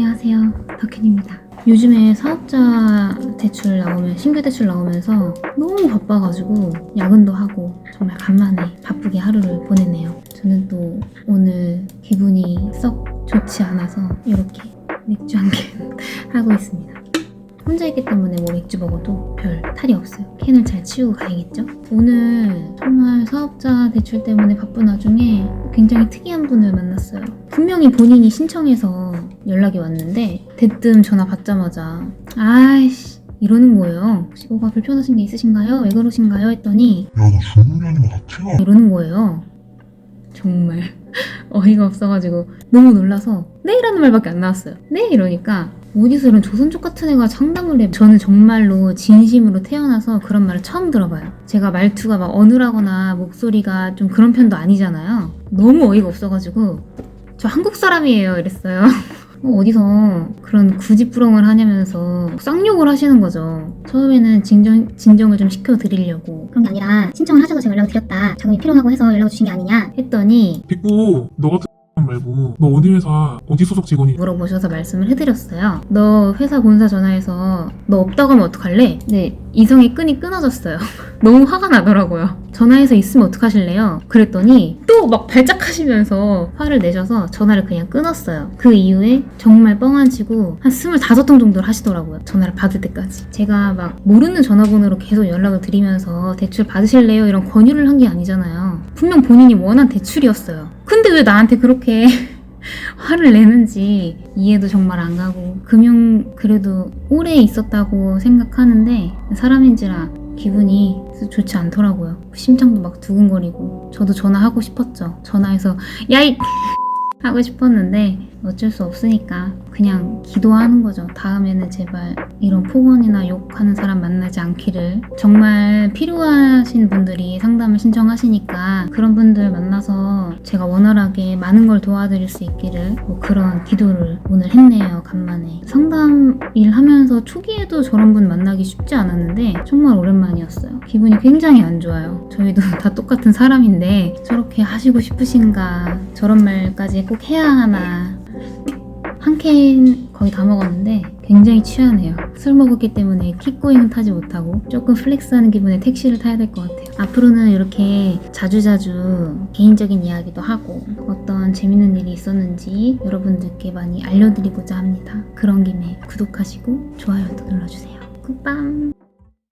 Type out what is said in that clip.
안녕하세요. 덕현입니다. 요즘에 사업자 대출 나오면, 신규 대출 나오면서 너무 바빠가지고 야근도 하고 정말 간만에 바쁘게 하루를 보냈네요. 저는 또 오늘 기분이 썩 좋지 않아서 이렇게 맥주 한 캔 하고 있습니다. 혼자 있기 때문에 뭐 맥주 먹어도 별 탈이 없어요. 캔을 잘 치우고 가야겠죠? 오늘 정말 사업자 대출 때문에 바쁜 와중에 굉장히 특이한 분을 만났어요. 분명히 본인이 신청해서 연락이 왔는데 대뜸 전화 받자마자 아이씨 이러는 거예요. 혹시 뭐가 불편하신 게 있으신가요? 왜 그러신가요? 했더니 야, 너 중국이 아닌 것 같아. 이러는 거예요. 정말 어이가 없어가지고 너무 놀라서 네 이라는 말밖에 안 나왔어요. 네 이러니까 어디서 이런 조선족 같은 애가 상담을 해. 저는 정말로 진심으로 태어나서 그런 말을 처음 들어봐요. 제가 말투가 막 어눌하거나 목소리가 좀 그런 편도 아니잖아요. 너무 어이가 없어가지고 저 한국 사람이에요 이랬어요. 어, 어디서 그런 구지부렁을 하냐면서 쌍욕을 하시는 거죠. 처음에는 진정, 진정을 좀 시켜드리려고 그런 게 아니라 신청을 하셔서 제가 연락을 드렸다. 자금이 필요하고 해서 연락을 주신 게 아니냐. 했더니 픽구, 너 같은 말고 너 어디 회사 어디 소속 직원이 물어보셔서 말씀을 해드렸어요. 너 회사 본사 전화해서 너 없다고 하면 어떡할래? 네, 이성의 끈이 끊어졌어요. 너무 화가 나더라고요. 전화해서 있으면 어떡하실래요? 그랬더니 또 막 발작하시면서 화를 내셔서 전화를 그냥 끊었어요. 그 이후에 정말 뻥안 치고 한 25통 정도를 하시더라고요. 전화를 받을 때까지. 제가 막 모르는 전화번호로 계속 연락을 드리면서 대출 받으실래요? 이런 권유를 한 게 아니잖아요. 분명 본인이 원한 대출이었어요. 근데 왜 나한테 그렇게 화를 내는지 이해도 정말 안 가고 금융 그래도 오래 있었다고 생각하는데 사람인지라 기분이 좋지 않더라고요. 심장도 막 두근거리고 저도 전화하고 싶었죠. 전화해서 야이 하고 싶었는데 어쩔 수 없으니까 그냥 기도하는 거죠. 다음에는 제발 이런 폭언이나 욕하는 사람 만나지 않기를. 정말 필요하신 분들이 상담을 신청하시니까 그런 분들 만나서 제가 원활하게 많은 걸 도와드릴 수 있기를 뭐 그런 기도를 오늘 했네요. 간만에. 상담 일 하면서 초기에도 저런 분 만나기 쉽지 않았는데 정말 오랜만이었어요. 기분이 굉장히 안 좋아요. 저희도 다 똑같은 사람인데 저렇게 하시고 싶으신가 저런 말까지 꼭 해야 하나 한 캔 거의 다 먹었는데 굉장히 취하네요. 술 먹었기 때문에 킥고잉은 타지 못하고 조금 플렉스하는 기분에 택시를 타야 될 것 같아요. 앞으로는 이렇게 자주자주 개인적인 이야기도 하고 어떤 재밌는 일이 있었는지 여러분들께 많이 알려드리고자 합니다. 그런 김에 구독하시고 좋아요도 눌러주세요. 굿밤!